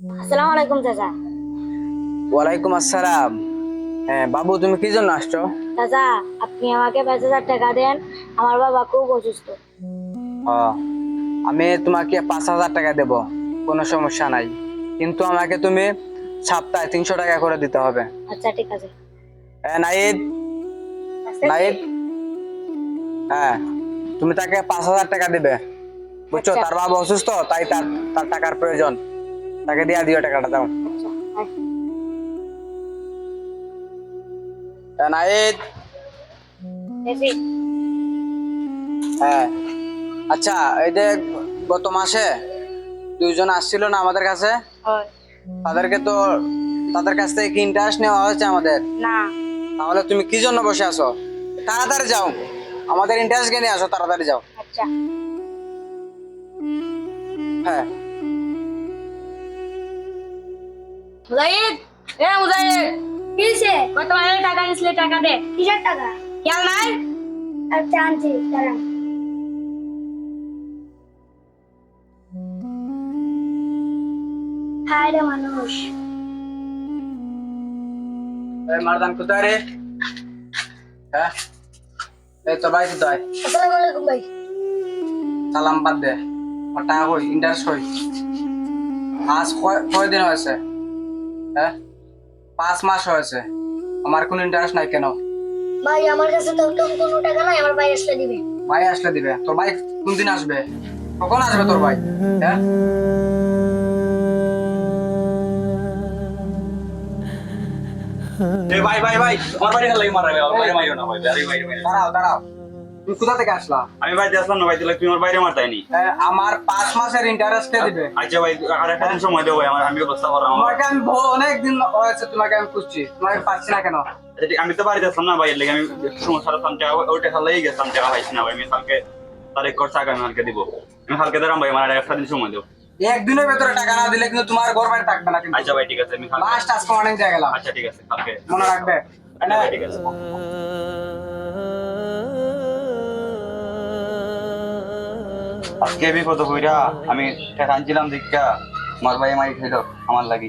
আসসালামু আলাইকুম চাচা। ওয়ালাইকুম আসসালাম হ্যাঁ বাবু তুমি কি জন্য আসছো? চাচা আপনি আমাকে পাঁচ হাজার টাকা দেন। আমার বাবা খুব অসুস্থ। ও, আমি তোমাকে পাঁচ হাজার টাকা দেব। কোনো সমস্যা নাই। কিন্তু আমাকে তুমি সপ্তাহে তিনশো টাকা করে দিতে হবে। আচ্ছা ঠিক আছে। হ্যাঁ নাইদ। নাইদ। হ্যাঁ তুমি তাকে পাঁচ হাজার টাকা দেবে। বুঝছ? আচ্ছা। তার বাবা অসুস্থ তাই তার তার টাকার প্রয়োজন। তাকে দিয়া দিও টাকাটা দাও। নাইদ হ্যাঁ। আচ্ছা এই যে গত মাসে দুইজন আসছিল না আমাদের কাছে? তাদেরকে তো তাদের কাছ থেকে কি ইন্টারেস্ট নেওয়া হয়েছে আমাদের? না। তাহলে তুমি কি জন্য বসে আছো? তাড়াতাড়ি যাও। আমাদের ইন্টারেস্ট নিয়ে আসো তাড়াতাড়ি যাও। আচ্ছা। হ্যাঁ। মুজাহিদ? এ মুজাহিদ। কিসে কত হাজার টাকা দিছিলে টাকা দে। কিসের টাকা? খেয়াল নাই? আচ্ছা আনছি দাঁড়ান হায় রে মানুষ। এই মারদান কোথায় রে? হ্যাঁ? এই তো ভাই কোথায়? আসসালামু আলাইকুম ভাই। সালাম বাদ দে। টাকা কই? ইন্টারেস্ট কই? আজ কয়- কয়দিন হয়েছে? হ্যাঁ? পাঁচ মাস হয়েছে। আমার কোনো ইন্টারেস্ট নাই কেন? ভাই আমার কাছে তো তো কোনো টাকা নাই আমার ভাই আসলে দিবে। ভাই আসলে দিবে। তোর ভাই কোন দিন আসবে? কখন আসবে তোর ভাই? হ্যাঁ? এ ভাই ভাই ভাই আমার বাড়ি লাগে মারা ভাই মারিও না ভাই দাঁড়াও দাঁড়াও। তুমি কোথা থেকে আসলা? আমি বাড়িতে আসলাম না ভাই তাহলে তুমি আমার বাইরে মারতাইনি আমার পাঁচ মাসের ইন্টারেস্ট দিবে? আচ্ছা ভাই আর একটা দিন সময় দেবো ভাই আমার আমি ব্যবস্থা করলাম আমার তোমাকে আমি অনেক দিন হয়েছে তোমাকে আমি খুঁজছি তোমাকে পাচ্ছি না কেন? আচ্ছা, আমি তো বাড়িতে আসলাম না ভাই এর লাগে আমি সময় সারা সাম ওইটা খালেই গেছিলাম টাকা পাইছি না ভাই আমি কালকে তারিখ করছে আগে আমি কালকে দিব। আমি কালকে দিলাম ভাই আমার একটা দিন সময় দেবো। একদিনের ভেতরে টাকা না দিলে কিন্তু তোমার ঘর বাড়ি থাকবে না কিন্তু। আচ্ছা ভাই ঠিক আছে আমি লাস্ট আজকে অনেক জায়গা গেলাম। আচ্ছা ঠিক আছে কালকে মনে রাখবে? আচ্ছা ঠিক আছে। আজকে আমি কত কইরা আমি টাকা আনছিলাম দীক্ষা আমার ভাই মাই খাইল আমার লাগি।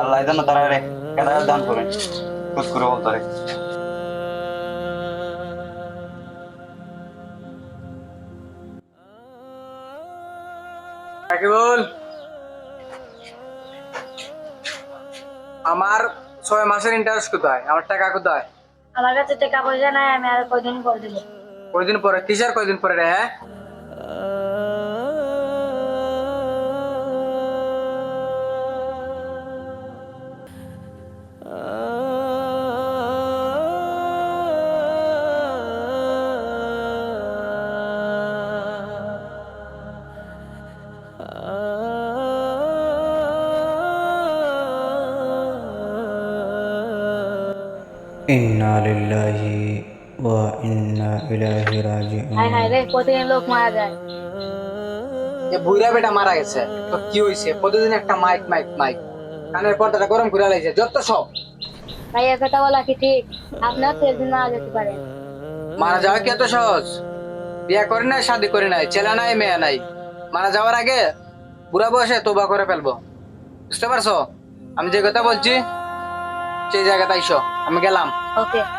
আল্লাহ জানো তারা রে কেদা দান করে খুশ করে বলতো রে রাকিবুল আমার ছয় মাসের ইন্টারেস্ট কোথায়? আমার টাকা কোথায়? আমার কাছে টাকা পয়সা নাই আমি আর কয়দিন পর দেব। কয়দিন পরে? কিসের কয়দিন পরে রে হ্যাঁ? মারা যাওয়া কি এত সহজ? বিয়া করে নাই শাদি করে নাই ছেলে নাই মেয়ে নাই। মারা যাওয়ার আগে বুড়া বসে তোবা করে ফেলব। বুঝতে পারছ? আমি যে কথা বলছি সেই জায়গাতে আইসো আমি গেলাম। Okay.